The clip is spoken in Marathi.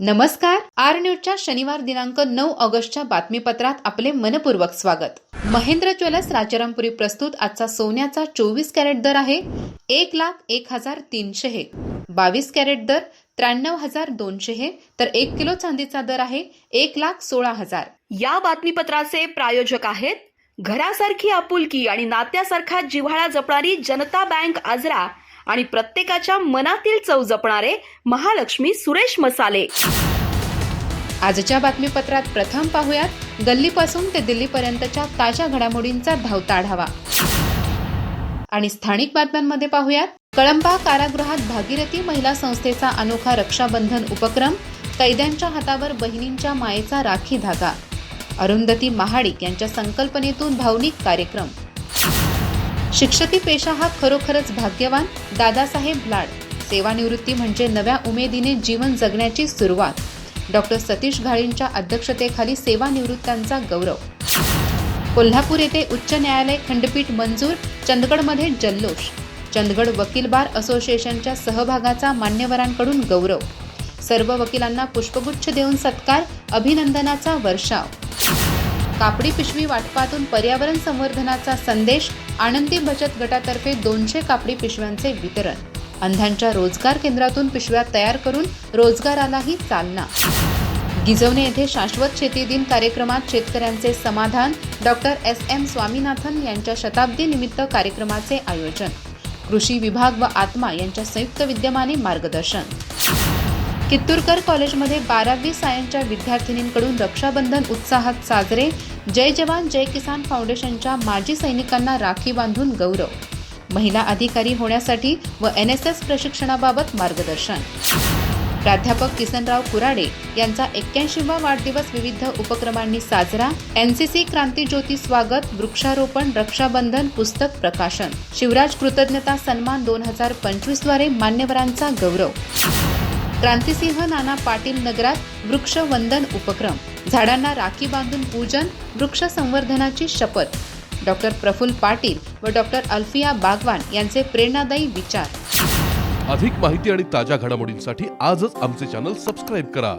नमस्कार. आर न्यूजच्या शनिवार दिनांक नऊ ऑगस्टच्या बातमीपत्रात आपले मनपूर्वक स्वागत. महेंद्र ज्वेलर्स राजारामपुरी प्रस्तुत आजचा सोन्याचा चोवीस कॅरेट दर आहे. एक लाख एक हजार तीनशे हे. बावीस कॅरेट दर त्र्याण्णव हजार दोनशे हे. तर एक किलो चांदीचा दर आहे एक लाख सोळा हजार. या बातमीपत्राचे प्रायोजक आहेत घरासारखी आपुलकी आणि नात्यासारखा जिव्हाळा जपणारी जनता बँक आजरा आणि प्रत्येकाच्या मनातील चव जपणारे महालक्ष्मी सुरेश मसाले. आजच्या बातमीपत्रात प्रथम पाहूयात गल्लीपासून ते दिल्लीपर्यंतच्या ताज्या घडामोडींचा धावता आढावा आणि स्थानिक बातम्यांमध्ये पाहूयात कळंबा कारागृहात भागीरथी महिला संस्थेचा अनोखा रक्षाबंधन उपक्रम कैद्यांच्या हातावर बहिणींच्या मायेचा राखी धागा. अरुंधती महाडिक यांच्या संकल्पनेतून भावनिक कार्यक्रम. शिक्षकी पेशा हा खरोखरच भाग्यवान दादासाहेब लाड. सेवानिवृत्ती म्हणजे नव्या उमेदीने जीवन जगण्याची सुरुवात. डॉक्टर सतीश घाळींच्या अध्यक्षतेखाली सेवानिवृत्तांचा गौरव. कोल्हापूर येथे उच्च न्यायालय खंडपीठ मंजूर चंदगडमध्ये जल्लोष. चंदगड वकील बार असोसिएशनच्या सहभागाचा मान्यवरांकडून गौरव. सर्व वकिलांना पुष्पगुच्छ देऊन सत्कार अभिनंदनाचा वर्षाव. कापडी पिशवी वाटपातून पर्यावरण संवर्धनाचा संदेश आनंदी बचत गटातर्फे दोनशे कापडी पिशव्यांचे वितरण. अंधांच्या रोजगार केंद्रातून पिशव्या तयार करून रोजगारालाही चालना. गिजवणे येथे शाश्वत शेती दिन कार्यक्रमात शेतकऱ्यांचे समाधान डॉक्टर एस. एम. स्वामीनाथन यांच्या शताब्दी निमित्त कार्यक्रमाचे आयोजन. कृषी विभाग व आत्मा यांच्या संयुक्त विद्यमाने मार्गदर्शन. कित्तूरकर कॉलेजमध्ये बारावी सायन्सच्या विद्यार्थिनींकडून रक्षाबंधन उत्साहात साजरे. जय जवान जय किसान फाउंडेशनच्या माजी सैनिकांना राखी बांधून गौरव. महिला अधिकारी होण्यासाठी व एन एस एस प्रशिक्षणाबाबत मार्गदर्शन. प्राध्यापक किसनराव कुराडे यांचा एक्क्याऐंशीवा वाढदिवस विविध उपक्रमांनी साजरा. एनसीसी सी क्रांतीज्योती स्वागत वृक्षारोपण रक्षाबंधन पुस्तक प्रकाशन. शिवराज कृतज्ञता सन्मान दोन हजार पंचवीसद्वारे मान्यवरांचा गौरव. क्रांतिसिंह नाना पाटील नगरात वृक्ष वंदन उपक्रम. झाडांना राखी बांधून पूजन वृक्ष संवर्धनाची शपथ. डॉक्टर प्रफुल्ल पाटील व डॉक्टर अल्फिया बागवान यांचे प्रेरणादायी विचार. अधिक माहिती आणि ताज्या घडामोडींसाठी आजच आमचे चॅनल सबस्क्राईब करा.